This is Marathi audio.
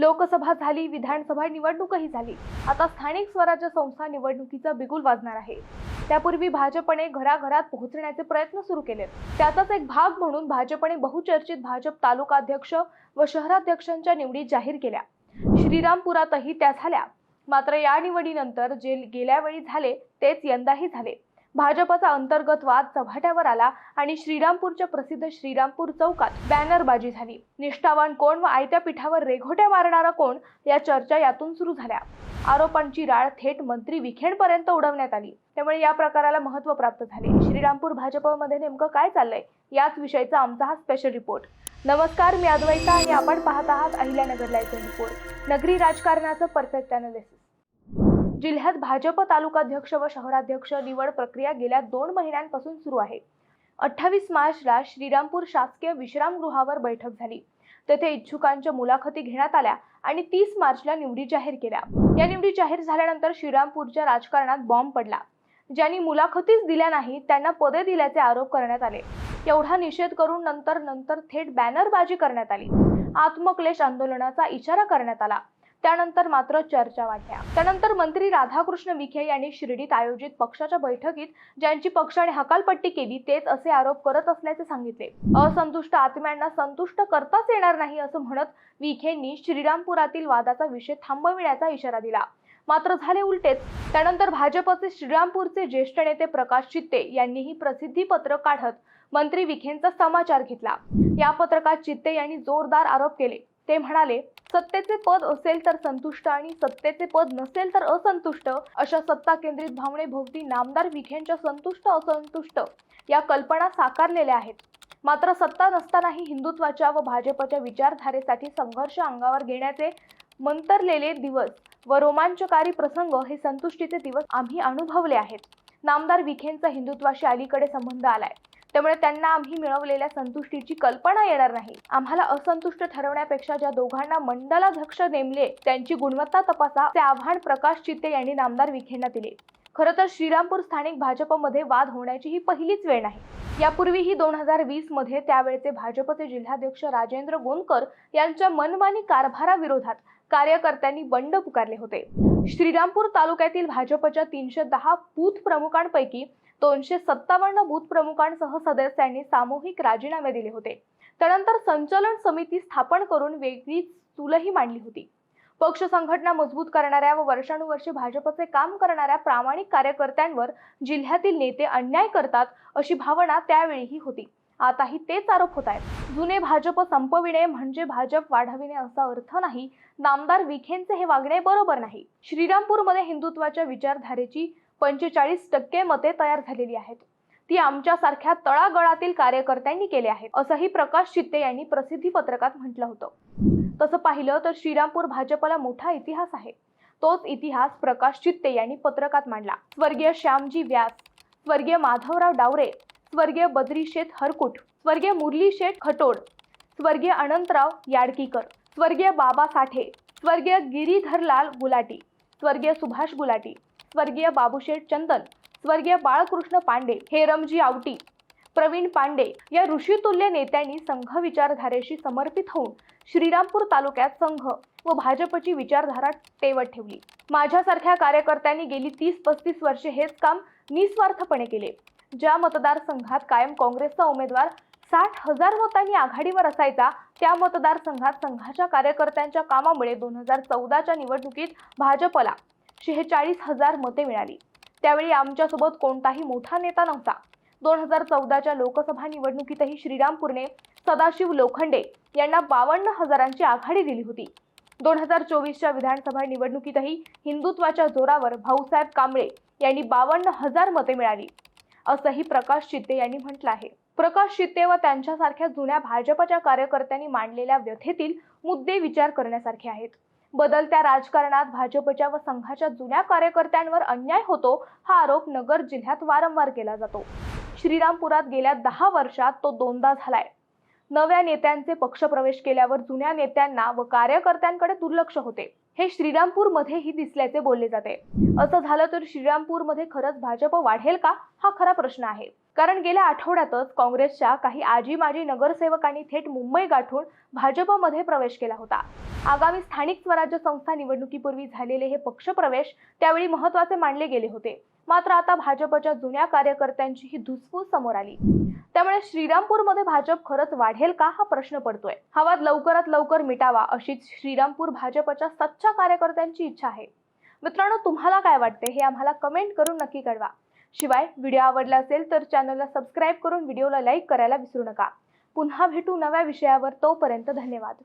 लोकसभा झाली विधानसभा निवडणूकही झाली. आता स्थानिक स्वराज्य संस्था निवडणुकीचा बिगुल वाजणार आहे. त्यापूर्वी भाजपने घराघरात पोहोचण्याचे प्रयत्न सुरू केले. त्याचाच एक भाग म्हणून भाजपने बहुचर्चित भाजप तालुकाध्यक्ष व शहराध्यक्षांच्या निवडी जाहीर केल्या. श्रीरामपुरातही त्या झाल्या. मात्र या निवडीनंतर जे गेल्या वेळी झाले तेच यंदाही झाले. भाजपचा अंतर्गत वाद चव्हाट्यावर आला आणि श्रीरामपूरच्या प्रसिद्ध श्रीरामपूर चौकात बॅनरबाजी झाली. निष्ठावान कोण व आयत्या पीठावर रेघोट्या मारणारा कोण या चर्चा यातून सुरू झाल्या. आरोपांची राळ थेट मंत्री विखेडपर्यंत उडवण्यात आली. त्यामुळे या प्रकाराला महत्त्व प्राप्त झाले. श्रीरामपूर भाजपमध्ये नेमकं काय चाललंय याच विषयीचा आमचा हा स्पेशल रिपोर्ट नमस्कार मी अद्वैता आणि आपण पाहत आहात अहिल्यानगर लाईव्ह रिपोर्ट नगरी राजकारणाचं परफेक्ट अनालिसिस जिल्ह्यात भाजप तालुकाध्यक्ष व शहराध्यक्ष निवड प्रक्रिया गेल्या दोन महिन्यांपासून सुरू आहे. अठ्ठावीस मार्चला श्रीरामपूर शासकीय विश्रामगृहावर बैठक झाली. तेथे इच्छुकांच्या मुलाखती घेण्यात आल्या आणि तीस मार्चला निवडी जाहीर केल्या. या निवडी जाहीर झाल्यानंतर श्रीरामपूरच्या राजकारणात बॉम्ब पडला. ज्यांनी मुलाखतीच दिल्या नाही त्यांना पदे दिल्याचे आरोप करण्यात आले. एवढा निषेध करून नंतर नंतर थेट बॅनरबाजी करण्यात आली. आत्मक्लेश आंदोलनाचा इशारा करण्यात आला. त्यानंतर मात्र चर्चा वाढल्या. त्यानंतर मंत्री राधाकृष्ण विखे यांनी शिर्डीत आयोजित पक्षाच्या बैठकीत ज्यांची पक्षाने हकालपट्टी केली तेच असे आरोप करत असल्याचे सांगितले. असंतुष्ट आत्म्यांना संतुष्ट करताच येणार नाही असं म्हणत विखेंनी श्रीरामपुरातील वादाचा विषय थांबविण्याचा इशारा दिला. मात्र झाले उलटेच त्यानंतर भाजपचे श्रीरामपूरचे ज्येष्ठ नेते प्रकाश चित्ते यांनीही प्रसिद्धी पत्र काढत मंत्री विखेंचा समाचार घेतला. या पत्रकात चित्ते यांनी जोरदार आरोप केले. ते म्हणाले सत्तेचे पद असेल तर संतुष्ट आणि सत्तेचे पद नसेल तर असंतुष्ट अशा सत्ता केंद्रित भावनेभोवती नामदार विखेंच्या संतुष्ट असंतुष्ट या कल्पना साकारलेल्या आहेत. मात्र सत्ता नसतानाही हिंदुत्वाच्या व भाजपच्या विचारधारेसाठी संघर्ष अंगावर घेण्याचे मंतरलेले दिवस व रोमांचकारी प्रसंग हे संतुष्टीचे दिवस आम्ही अनुभवले आहेत. नामदार विखेंचा हिंदुत्वाशी अलीकडे संबंध आलाय. त्यामुळे त्यांना आम्ही मिळवलेल्या संतुष्टीची कल्पना येणार नाही. आम्हाला असंतुष्ट ठरवण्यापेक्षा ज्या दोघांना मंडलाध्यक्ष नेमले त्यांची गुणवत्ता तपासा ते आव्हान प्रकाश चित्ते यांनी नामदार विखेंना दिले. खरं तर श्रीरामपूर स्थानिक भाजपमध्ये वाद होण्याची ही पहिलीच वेळ नाही. यापूर्वीही दोन हजार वीसमध्ये त्यावेळचे भाजपचे जिल्हाध्यक्ष राजेंद्र गोंदकर यांच्या मनमानी कारभाराविरोधात कार्यकर्त्यांनी बंड पुकारले होते. श्रीरामपूर तालुक्यातील भाजपच्या तीनशे दहा बूथ प्रमुखांपैकी दोनशे सत्तावन्न बूथ प्रमुखांसह सदस्यांनी सामूहिक राजीनामे दिले होते. त्यानंतर संचलन समिती स्थापन करून वेगळीच चूलही मांडली होती. पक्ष संघटना मजबूत करणाऱ्या व वर्षानुवर्षे भाजपचे काम करणाऱ्या प्रामाणिक कार्यकर्त्यांवर जिल्ह्यातील नेते अन्याय करतात अशी भावना त्यावेळीही होती. आताही तेच आरोप होत आहेत. जुने भाजप संपविणे म्हणजे भाजप वाढविणे असा अर्थ नाही. नामदार विखेंचे हे वागणे बरोबर नाही. श्रीरामपूरमध्ये हिंदुत्वाच्या विचारधारेची पंचेचाळीस टक्के मते तयार झालेली आहेत. ती आमच्यासारख्या तळागळातील कार्यकर्त्यांनी केले आहेत असंही प्रकाश चित्ते यांनी प्रसिद्धी पत्रकात म्हटलं होतं. तसं पाहिलं तर श्रीरामपूर भाजपला मोठा इतिहास आहे. तोच इतिहास प्रकाश चित्ते यांनी पत्रकात मांडला. स्वर्गीय श्यामजी व्यास स्वर्गीय माधवराव डावरे स्वर्गीय बद्री शेठ हरकुट स्वर्गीय मुरली शेठ खटोड स्वर्गीय अनंतराव याडकीकर स्वर्गीय बाबा साठे स्वर्गीय गिरीधरलाल गुलाटी स्वर्गीय सुभाष गुलाटी स्वर्गीय बाबूशेठ चंदन स्वर्गीय बाळकृष्ण पांडे हेरमजी आवटी प्रवीण पांडे या ऋषितुल्य नेत्यांनी संघ विचारधारेशी समर्पित होऊन श्रीरामपूर तालुक्यात संघ व भाजपची विचारधारा तेवत ठेवली. माझ्यासारख्या कार्यकर्त्यांनी गेली तीस पस्तीस वर्षे हेच काम निस्वार्थपणे केले. ज्या मतदारसंघात कायम काँग्रेसचा उमेदवार साठ हजार मतांनी आघाडीवर असायचा त्या मतदारसंघात संघाच्या कार्यकर्त्यांच्या कामामुळे दोन हजार चौदाच्या निवडणुकीत भाजपला शेहेचाळीस हजार मते मिळाली. त्यावेळी आमच्यासोबत कोणताही मोठा नेता नव्हता. दोन हजार चौदाच्या लोकसभा निवडणुकीतही श्रीरामपूरने सदाशिव लोखंडे यांना बावन्न हजारांची आघाडी दिली होती. दोन हजार चोवीसच्या विधानसभा निवडणुकीतही हिंदुत्वाच्या जोरावर भाऊसाहेब कांबळे यांनी बावन्न हजार मते मिळाली. असंही प्रकाश चित्ते यांनी म्हटलं आहे. प्रकाश चित्ते व त्यांच्यासारख्या जुन्या भाजपच्या कार्यकर्त्यांनी मांडलेल्या व्यथेतील मुद्दे विचार करण्यासारखे आहेत. बदलत्या राजकारणात भाजपच्या व संघाच्या जुन्या कार्यकर्त्यांवर अन्याय होतो हा आरोप नगर जिल्ह्यात वारंवार केला जातो. श्रीरामपुरात गेल्या दहा वर्षात तो दोनदा झालाय. नव्या नेत्यांचे पक्षप्रवेश केल्यावर जुन्या नेत्यांना व कार्यकर्त्यांकडे दुर्लक्ष होते. हे श्रीरामपूरमध्येही दिसल्याचे बोलले जाते. असं झालं तर श्रीरामपूरमध्ये खरंच भाजप वाढेल का? हा खरा प्रश्न आहे. कारण गेल्या आठवड्यातच काँग्रेसच्या काही आजी माजी नगरसेवकांनी थेट मुंबई गाठून भाजपमध्ये प्रवेश केला होता. आगामी स्थानिक स्वराज्य संस्था निवडणुकीपूर्वी झालेले हे पक्षप्रवेश त्यावेळी महत्त्वाचे मानले गेले होते. मात्र आता भाजपच्या जुन्या कार्यकर्त्यांची ही धुसफूस समोर आली. त्यामुळे श्रीरामपूरमध्ये भाजप खरंच वाढेल का हा प्रश्न पडतोय. हा वाद लवकरात लवकर मिटावा अशीच श्रीरामपूर भाजपच्या सच्च्या कार्यकर्त्यांची इच्छा आहे. मित्रांनो तुम्हाला काय वाटते हे आम्हाला कमेंट करून नक्की कळवा. शिवाय व्हिडिओ आवडला असेल तर चॅनलला सबस्क्राईब करून व्हिडिओला लाईक करायला विसरू नका. पुन्हा भेटू नव्या विषयावर तोपर्यंत धन्यवाद.